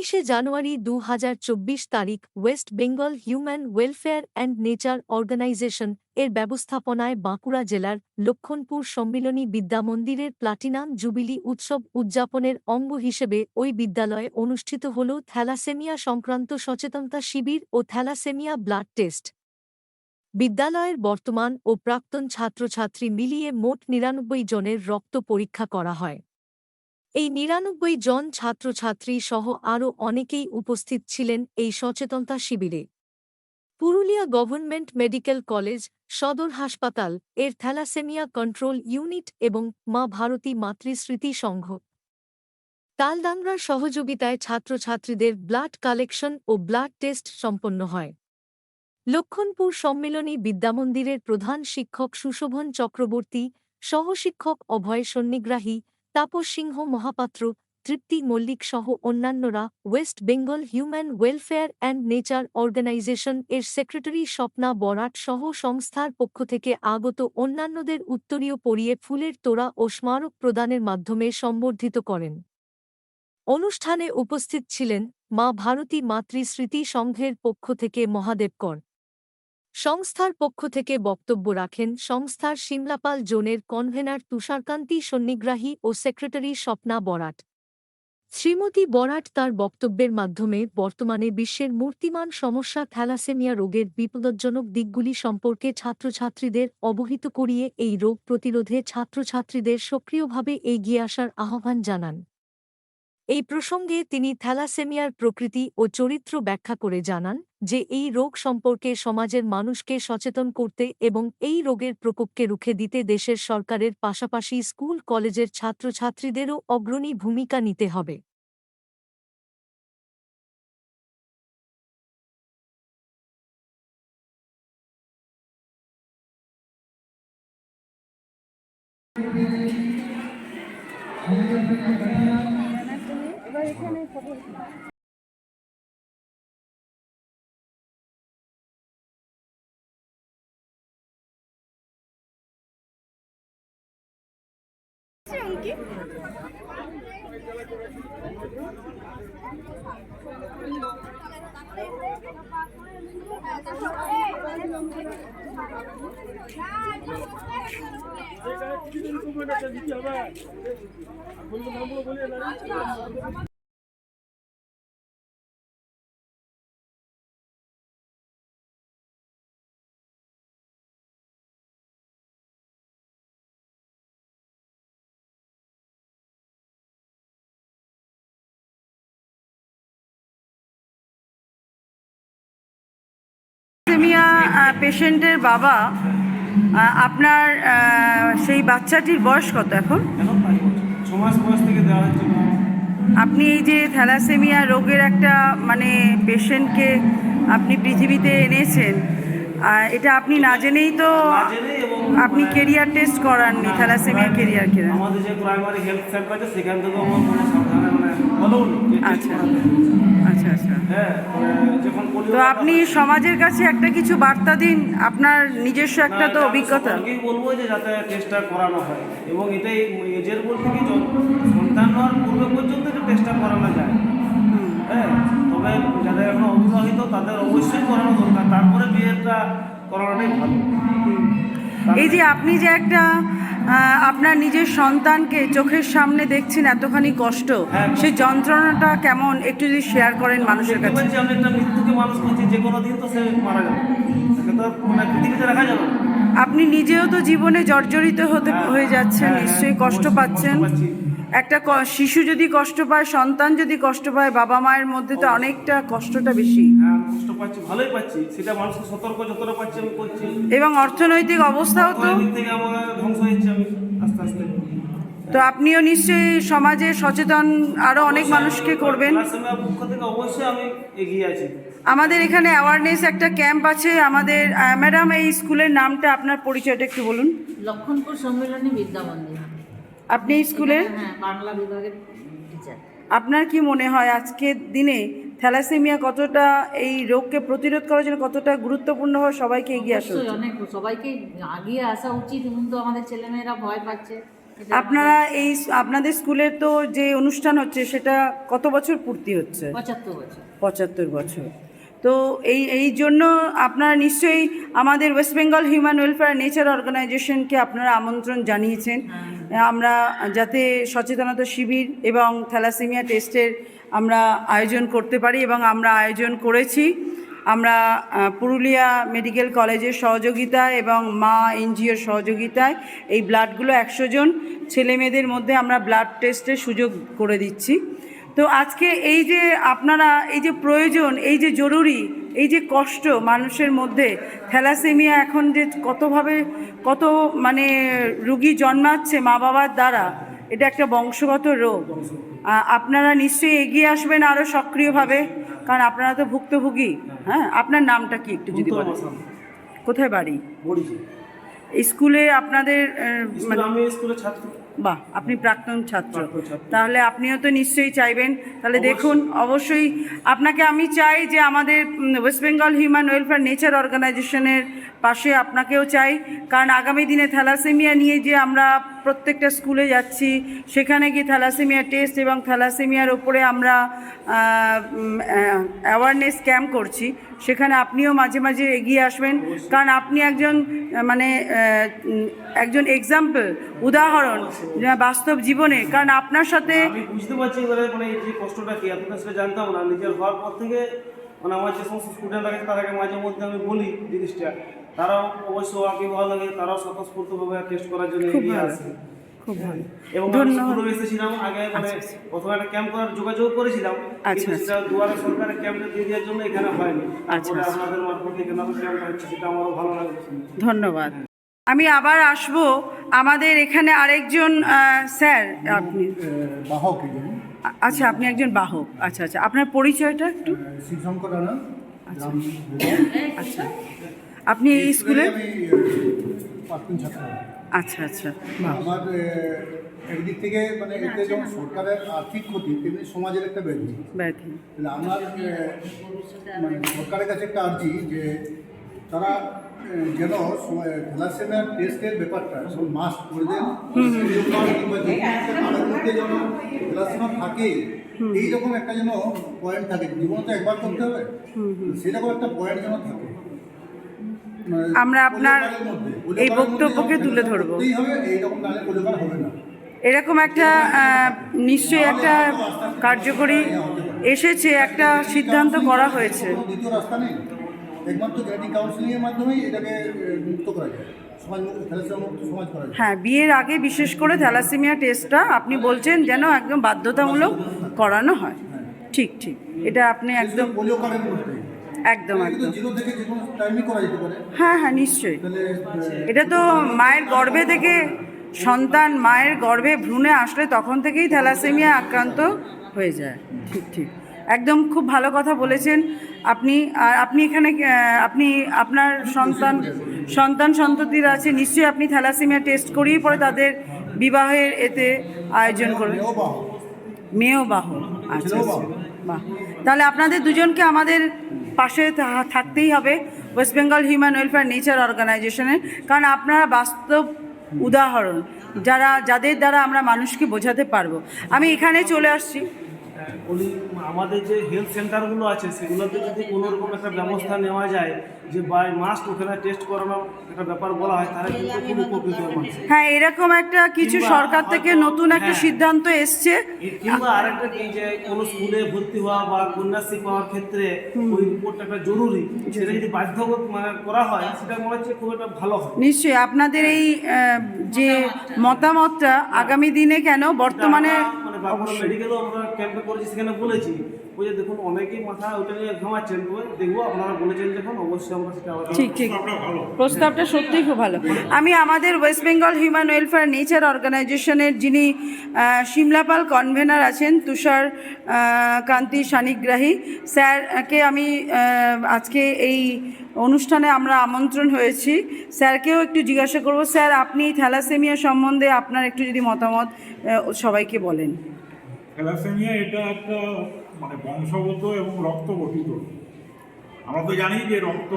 উনিশে জানুয়ারি দু হাজার চব্বিশ তারিখ West Bengal human welfare and nature organisation এর ব্যবস্থাপনায় বাঁকুড়া জেলার লক্ষণপুর সম্মিলনী বিদ্যামন্দিরের প্লাটিনাম জুবিলি উৎসব উদযাপনের অঙ্গ হিসেবে ওই বিদ্যালয়ে অনুষ্ঠিত হল থ্যালাসেমিয়া সংক্রান্ত সচেতনতা শিবির ও থ্যালাসেমিয়া ব্লাড টেস্ট। বিদ্যালয়ের বর্তমান ও প্রাক্তন ছাত্রছাত্রী মিলিয়ে মোট নিরানব্বই জনের রক্ত পরীক্ষা করা হয়। এই নিরানব্বই জন ছাত্রছাত্রী সহ আরও অনেকেই উপস্থিত ছিলেন এই সচেতনতা শিবিরে। পুরুলিয়া গভর্নমেন্ট মেডিকেল কলেজ, সদর হাসপাতাল, এর থ্যালাসেমিয়া কন্ট্রোল ইউনিট এবং মা ভারতী মাতৃস্মৃতি সংঘ। তালডাংরার সহযোগিতায় ছাত্রছাত্রীদের ব্লাড কালেকশন ও ব্লাড টেস্ট সম্পন্ন হয়। লক্ষণপুর সম্মেলনী বিদ্যামন্দিরের প্রধান শিক্ষক সুশোভন চক্রবর্তী, সহশিক্ষক অভয় সন্নিগ্রাহী তাপস সিংহ, মহাপাত্র, তৃপ্তি মল্লিক সহ অন্যান্যরা West Bengal human welfare and nature organisation এর সেক্রেটারি স্বপ্না বরাট সহ সংস্থার পক্ষ থেকে আগত অন্যান্যদের উত্তরীয় পরিয়ে ফুলের তোড়া ও স্মারক প্রদানের মাধ্যমে সম্বর্ধিত করেন। অনুষ্ঠানে উপস্থিত ছিলেন মা ভারতী মাতৃস্মৃতি সংঘের পক্ষ থেকে মহাদেব কর সংস্থার পক্ষ থেকে বক্তব্য রাখেন সংস্থার সিমলাপাল জোনের কনভেনার তুষারকান্তি সন্নিগ্রাহী ও সেক্রেটারি স্বপ্না বরাট। শ্রীমতী বরাট তার বক্তব্যের মাধ্যমে বর্তমানে বিশ্বের মূর্তিমান সমস্যা থ্যালাসেমিয়া রোগের বিপদজনক দিকগুলি সম্পর্কে ছাত্রছাত্রীদের অবহিত করিয়ে এই রোগ প্রতিরোধে ছাত্রছাত্রীদের সক্রিয়ভাবে এগিয়ে আসার আহ্বান জানান। এই প্রসঙ্গে তিনি থ্যালাসেমিয়ার প্রকৃতি ও চরিত্র ব্যাখ্যা করে জানান যে এই রোগ সম্পর্কে সমাজের মানুষকে সচেতন করতে এবং এই রোগের প্রকোপকে রুখে দিতে দেশের সরকারের পাশাপাশি স্কুল, কলেজের ছাত্রছাত্রীদেরও অগ্রণী ভূমিকা নিতে হবে। থ্যালাসেমিয়া পেশেন্টের আহ, সেই বাচ্চাটির বয়স কত পেশেন্টের বাবা আপনার সেই বাচ্চাটির বয়স কত এখন? আপনি এই যে থ্যালাসেমিয়া রোগের একটা মানে পেশেন্টকে আপনি পৃথিবীতে এনেছেন এটা আপনি না জেনেই তো আপনি কেরিয়ার টেস্ট করাননি থ্যালাসেমিয়া কেরিয়ার কেরান আমাদের যে প্রাইমারি হেলথ সেন্টার আছে সেখান থেকেও আচ্ছা। আচ্ছা আচ্ছা। তো আপনি সমাজের কাছে একটা কিছু বার্তা দিন আপনার নিজস্ব একটা তো অভিজ্ঞতা। সকলকেই বলব যে যাতে টেস্টটা করানো হয়। এবং এটাই এজের বলতে কি সন্তান হওয়ার পূর্বে পর্যন্ত এটা টেস্টটা করানো যায়। হ্যাঁ তবে যারা এখন অবিবাহিত তাদের অবশ্যই করানো দরকার। তারপরে বিয়েটা করানোটাই ভালো। এই যে আপনি যে একটা আপনার নিজের সন্তানকে চোখের সামনে দেখছেন এতখানি কষ্ট হ্যাঁ। সেই যন্ত্রণাটা কেমন? একটু যদি শেয়ার করেন মানুষের কাছে। আমি একটা মৃত্যুকে মানুষ করছি যে কোনো দিন তো সে মারা যাবে। তো মানে পৃথিবীতে রাখা যাবে আপনি নিজেও তো জীবনে জর্জরিত হতে হ্যাঁ, হয়ে যাচ্ছেন হ্যাঁ, নিশ্চয়ই কষ্ট পাচ্ছেন। একটা ক- শিশু যদি কষ্ট পায় সন্তান যদি কষ্ট পায় বাবা মায়ের মধ্যে তো অনেকটা কষ্টটা বেশি। হ্যাঁ কষ্ট পাচ্ছি ভালোই পাচ্ছি। সেটা মানুষকে সতর্ক যতটা পাচ্ছি আমি করছি। এবং অর্থনৈতিক অবস্থাও তো আমার ধ্বংস হয়েছে আমি আস্তে আস্তে। তো আপনিও নিশ্চয়ই সমাজে সচেতন আরও অনেক মানুষকে করবেন। ক্লাসরুমের পক্ষ থেকে অবশ্যই আমি এগিয়ে আছি। আমাদের এখানে অ্যাওয়ারনেস একটা ক্যাম্প আছে। আমাদের ম্যাডাম এই স্কুলের নামটা আপনার পরিচয়টা একটু বলুন। লক্ষণপুর সম্মেলনী বিদ্যা মন্দির। আপনি স্কুলের হ্যাঁ বাংলা বিভাগের টিচার আপনার কি মনে হয় আজকের দিনে থ্যালাসেমিয়া কতটা এই রোগকে প্রতিরোধ করার জন্য কতটা গুরুত্বপূর্ণভাবে সবাইকে এগিয়ে আসা উচিত? অনেক সবাইকে আগিয়ে আসা উচিত কিন্তু আমাদের ছেলেমেয়েরা ভয় পাচ্ছে। আপনারা এই আপনাদের স্কুলের তো যে অনুষ্ঠান হচ্ছে সেটা কত বছর পূর্তি হচ্ছে? পঁচাত্তর বছর। পঁচাত্তর বছর। তো এই এই জন্য আপনারা নিশ্চয়ই আমাদের West Bengal human welfare nature অর্গানাইজেশনকে আপনারা আমন্ত্রণ জানিয়েছেন। আমরা যাতে সচেতনতা শিবির এবং থ্যালাসেমিয়া টেস্টের আমরা আয়োজন করতে পারি এবং আমরা আয়োজন করেছি। আমরা পুরুলিয়া মেডিকেল কলেজের সহযোগিতায় এবং মা এনজিওর সহযোগিতায় এই ব্লাডগুলো একশো জন ছেলেমেয়েদের মধ্যে আমরা ব্লাড টেস্টের সুযোগ করে দিচ্ছি। তো আজকে এই যে আপনারা এই যে প্রয়োজন এই যে জরুরি এই যে কষ্ট মানুষের মধ্যে থ্যালাসেমিয়া এখন যে কতভাবে কত মানে রুগী জন্মাচ্ছে মা বাবার দ্বারা এটা একটা বংশগত রোগ। আপনারা নিশ্চয়ই এগিয়ে আসবেন আরও সক্রিয়ভাবে কারণ আপনারা তো ভুক্তভোগী হ্যাঁ? আপনার নামটা কি একটু যদি বলেন? কোথায় বাড়ি? স্কুলে আপনাদের মানে আমি স্কুলের ছাত্র। বাহ আপনি প্রাক্তন ছাত্র। তাহলে আপনিও তো নিশ্চয়ই চাইবেন। তাহলে দেখুন অবশ্যই আপনাকে আমি চাই যে আমাদের West Bengal human welfare nature অর্গানাইজেশনের পাশে আপনাকেও চাই। কারণ আগামী দিনে থ্যালাসেমিয়া নিয়ে যে আমরা প্রত্যেকটা স্কুলে যাচ্ছি সেখানে গিয়ে থ্যালাসেমিয়া টেস্ট এবং থ্যালাসেমিয়ার ওপরে আমরা অ্যাওয়ারনেস ক্যাম্প করছি। সেখানে আপনিও মাঝে মাঝে এগিয়ে আসবেন। কারণ আপনি একজন মানে একজন এক্সাম্পল উদাহরণ। বাস্তব জীবনে কারণ আপনার সাথে আমি বুঝতে পারছি এবারে মানে এই যে কষ্টটা কি এতটা সেটা জানতাম না নিজের হওয়ার পর থেকে মানে আমার যে সমস্ত স্টুডেন্ট আছে তাদেরকে মাঝে মধ্যে আমি বলি জিনিসটা। তারাও অবশ্য আগে ভালো লাগে তারাও স্বতঃস্ফূর্তভাবে টেস্ট করার জন্য এগিয়ে আসে। খুব ভালো। এবং আমি ধন্যবাদ। এসেছিলাম আগে মানে প্রথমে একটা ক্যাম্প করার যোগাযোগ করেছিলাম আচ্ছা, দুয়ারে সরকারের ক্যাম্পে দিয়ে দেওয়ার জন্য এখানে হয়নি। আচ্ছা, আচ্ছা। আপনাদের মারফতে এখানে ক্যাম্প হচ্ছে সেটা আমারও ভালো লাগছে। ধন্যবাদ। আমি আবার আসব। আমাদের এখানে আরেকজন স্যার আপনি। বাহক আচ্ছা আপনি একজন বাহক। আচ্ছা আচ্ছা আপনার পরিচয়টা একটু? শিবশঙ্কর আচ্ছা। আপনি এই স্কুলে আচ্ছা আচ্ছা। আমার একদিক থেকে মানে এতে যেমন সরকারের আর্থিক ক্ষতি তেমনি সমাজের একটা ব্যাধি। ব্যাধি। আমার মানে সরকারের কাছে একটা আর্জি যে তারা যেন থ্যালাসেমিয়ার টেস্টের ব্যাপারটা সব মাস্ক করে দেন মধ্যে যেন থ্যালাসেমিয়া থাকে এইরকম একটা যেন পয়েন্ট থাকে জীবন তো একবার করতে হবে সেরকম একটা পয়েন্ট যেন থাকে। মানে আমরা আপনার এই বক্তব্যকে তুলে ধরবো। এরকম একটা নিশ্চয়ই একটা কার্যকরী এসেছে একটা সিদ্ধান্ত করা হয়েছে। একমাত্র কাউন্সিলিংয়ের মাধ্যমেই এটাকে মুক্ত করা যায়। হ্যাঁ বিয়ের আগে বিশেষ করে থ্যালাসেমিয়া টেস্টটা আপনি বলছেন যেন একদম বাধ্যতামূলক করানো হয়। ঠিক ঠিক। এটা আপনি একদম একদম একদম। হ্যাঁ হ্যাঁ নিশ্চয়ই। এটা তো মায়ের গর্ভে থেকে সন্তান মায়ের গর্ভে ভ্রূণে আসলে তখন থেকেই থ্যালাসেমিয়া আক্রান্ত হয়ে যায়। ঠিক ঠিক। একদম খুব ভালো কথা বলেছেন। আপনি, আর আপনি এখানে আপনি আপনার সন্তান সন্তান সন্ততির আছে, নিশ্চয়ই আপনি থ্যালাসেমিয়া টেস্ট করিয়ে পরে তাদের বিবাহের এতে আয়োজন করবেন। মেয়েও বাহ। আচ্ছা আচ্ছা। বাহ। তাহলে আপনাদের দুজনকে আমাদের পাশে থাকতেই হবে West Bengal human welfare nature অর্গানাইজেশনের। কারণ আপনারা বাস্তব উদাহরণ, যারা, যাদের দ্বারা আমরা মানুষকে বোঝাতে পারব। আমি এখানে চলে আসছি। উনি আমাদের যে হেলথ সেন্টারগুলো আছে সেগুলোতে যদি কোনো রকম একটা ব্যবস্থা নেওয়া যায় যে বাই মাস্ট ওখানে টেস্ট করানোর একটা ব্যাপার বলা হয় তাহলে কিন্তু খুব উপকৃত হয় মানুষ। হ্যাঁ এরকম একটা কিছু সরকার থেকে নতুন একটা হ্যাঁ। সিদ্ধান্ত এসছে। কিংবা আরেকটা কি যে কোনো স্কুলে ভর্তি হওয়া বা কন্যাশ্রী পাওয়ার ক্ষেত্রে ওই রিপোর্টটা একটা জরুরি সেটা যদি বাধ্য মানে করা হয় সেটা মনে হচ্ছে খুব একটা ভালো হয় নিশ্চয়ই আপনাদের এই যে মতামতটা। আগামী দিনে কেন বর্তমানে বাঁকুড়া মেডিকেলও আমরা ক্যাম্পে করেছি সেখানে বলেছি। যে দেখুন অনেকেই মাথা ওটা নিয়ে ঘামাচ্ছেন দেখব আপনারা বলেছেন যখন অবশ্যই আমরা সেটা ঠিক ঠিক। প্রস্তাবটা সত্যিই খুব ভালো। আমি আমাদের West Bengal human welfare nature অর্গানাইজেশনের যিনি সিমলাপাল কনভেনার আছেন তুষার কান্তি সানিগ্রাহী স্যারকে আমি আজকে এই অনুষ্ঠানে আমরা আমন্ত্রণ হয়েছি। স্যারকেও একটু জিজ্ঞাসা করব স্যার আপনি থ্যালাসেমিয়া সম্বন্ধে আপনার একটু যদি মতামত সবাইকে বলেন। থ্যালাসেমিয়া এটা একটা মানে বংশগত এবং রক্ত গঠিত। আমরা তো জানি যে রক্ত,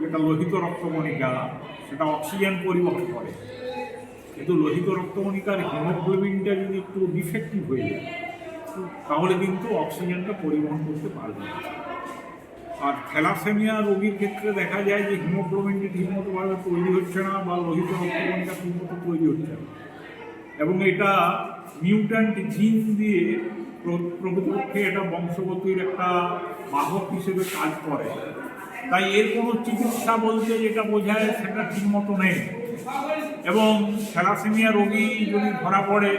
যেটা লোহিত রক্তকণিকা সেটা অক্সিজেন পরিবহন করে। কিন্তু লোহিত রক্তকণিকার হিমোগ্লোবিনটা যদি একটু ডিফেক্টিভ হয়ে যায়, তাহলে কিন্তু অক্সিজেনটা পরিবহন করতে পারবে না। আর থ্যালাসেমিয়া রোগীর ক্ষেত্রে দেখা যায় যে হিমোগ্লোবিনটি ঠিকমতোভাবে তৈরি হচ্ছে না বা লোহিত রক্তকণিকা ঠিকমতো তৈরি হচ্ছে না। এবং এটা মিউট্যান্ট জিন দিয়ে প্র- প্রকৃতপক্ষে এটা বংশগতির একটা বাহক হিসেবে কাজ করে। তাই এর কোনো চিকিৎসা বলতে যেটা বোঝায় সেটা ঠিকমতো নেই। এবং থ্যালাসেমিয়া রোগী যদি ধরা পড়ে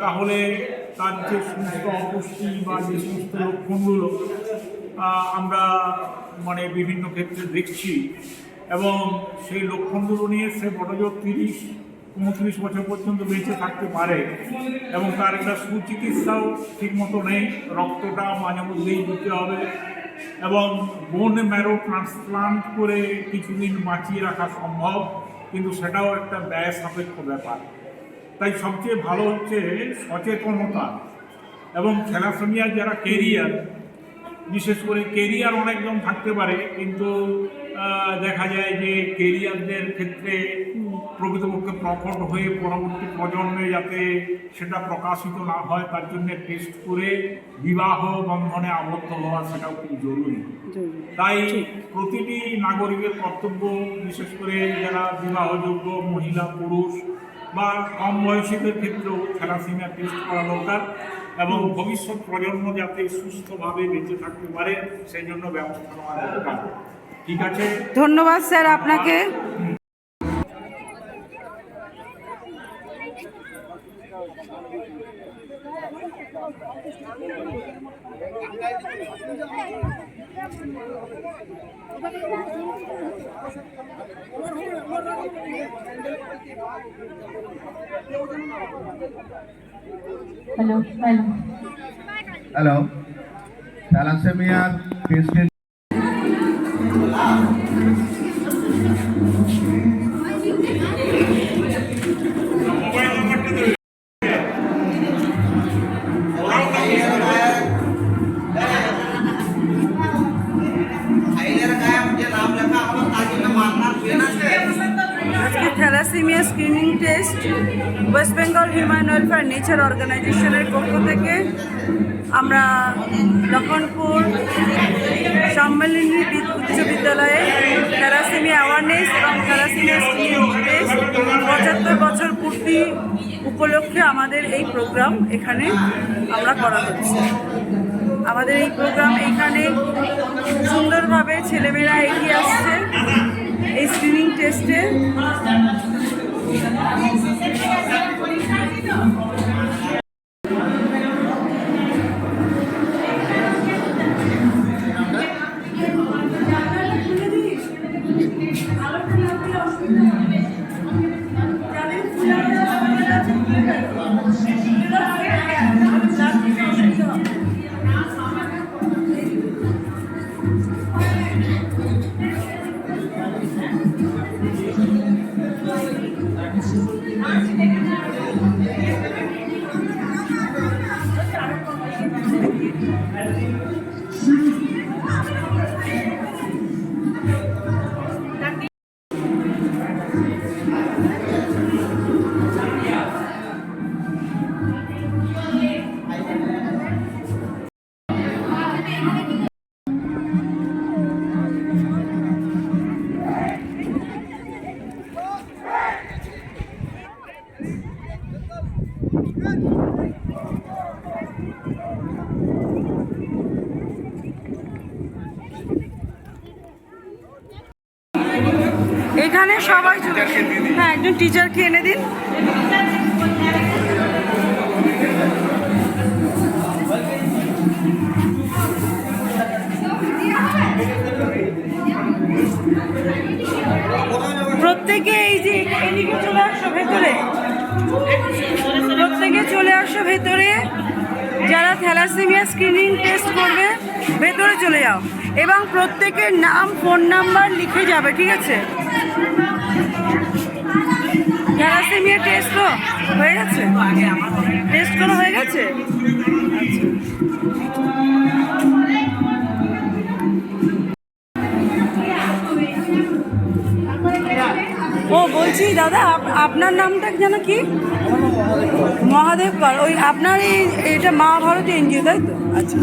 তাহলে তার যে সমস্ত অপুষ্টি বা যে সমস্ত লক্ষণগুলো আমরা মানে বিভিন্ন ক্ষেত্রে দেখছি। এবং সেই লক্ষণগুলো নিয়ে সে বড়জোর তিরিশ উনত্রিশ বছর পর্যন্ত বেঁচে থাকতে পারে এবং তার একটা সুচিকিৎসাও ঠিকমতো নেই রক্তটা মাঝে মধ্যেই দিতে হবে এবং বোন ম্যারো ট্রান্সপ্লান্ট করে কিছুদিন বাঁচিয়ে রাখা সম্ভব, কিন্তু সেটাও একটা ব্যয় সাপেক্ষ ব্যাপার। তাই সবচেয়ে ভালো হচ্ছে সচেতনতা এবং থ্যালাসেমিয়ার যারা কেরিয়ার বিশেষ করে কেরিয়ার অনেকজন থাকতে পারে, কিন্তু দেখা যায় যে কেরিয়ারদের ক্ষেত্রে প্রকৃতপক্ষে প্রকট হয়ে পরবর্তী প্রজন্মে যাতে সেটা প্রকাশিত না হয় তার জন্য টেস্ট করে বিবাহ বন্ধনে আবদ্ধ হওয়া সেটাও খুব জরুরি। তাই প্রতিটি নাগরিকের কর্তব্য বিশেষ করে যারা বিবাহযোগ্য মহিলা পুরুষ বা কম বয়সীদের ক্ষেত্রেও থ্যালাসেমিয়া টেস্ট করা দরকার এবং ভবিষ্যৎ প্রজন্ম যাতে সুস্থভাবে বেঁচে থাকতে পারে সেই জন্য ব্যবস্থা নেওয়া দরকার। ঠিক আছে? ধন্যবাদ স্যার আপনাকে। হ্যালো হ্যালো হ্যালো থ্যালাসেমিয়ার programme এখানে আমরা করা হচ্ছে। আমাদের এই প্রোগ্রাম এখানে সুন্দরভাবে ছেলেমেয়েরা এগিয়ে আসছে এই স্ক্রিনিং টেস্টে এখানে সবাই হ্যাঁ একজন টিচারকে এনে দিন। প্রত্যেকে এই যে এদিকে চলে আসো ভেতরে। প্রত্যেকে চলে আসো ভেতরে। যারা থ্যালাসেমিয়া স্ক্রিনিং টেস্ট করবে, ভেতরে চলে যাও। এবং প্রত্যেকের নাম ফোন নাম্বার লিখে যাবে, ঠিক আছে? থ্যালাসেমিয়া টেস্ট তো হয়ে গেছে? টেস্ট করা হয়ে গেছে? ও, বলছি, দাদা, আপ- আপনার নামটা যেন কি? মহাদেব পাল ওই আপনার এই এটা মা ভারতী এনজিও, তাই তো? আচ্ছা।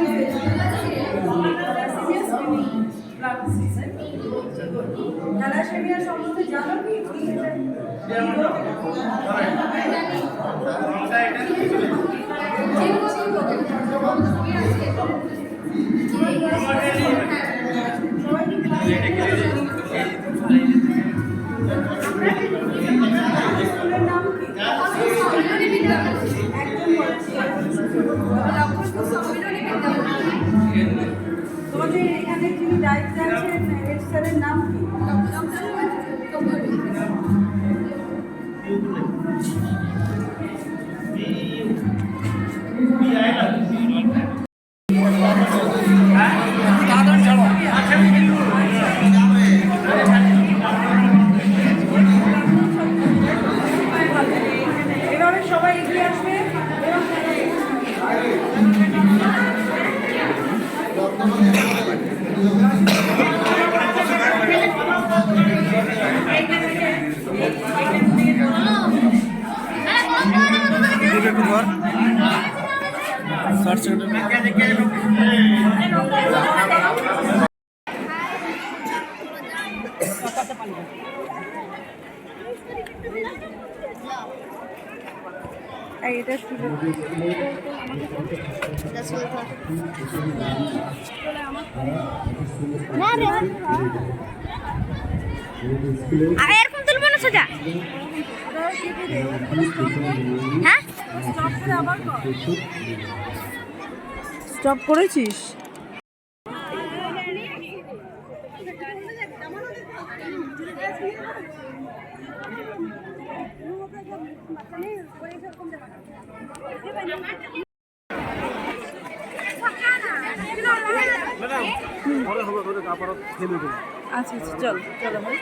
তোমাদের এই এটা আরে এরকম তুলবো না সোজা? হ্যাঁ? স্টপ করেছিস? পরে হবে করে তারপর খেলে দেবো আচ্ছা আচ্ছা চল চল আমার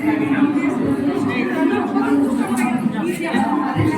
Thank you. Yeah.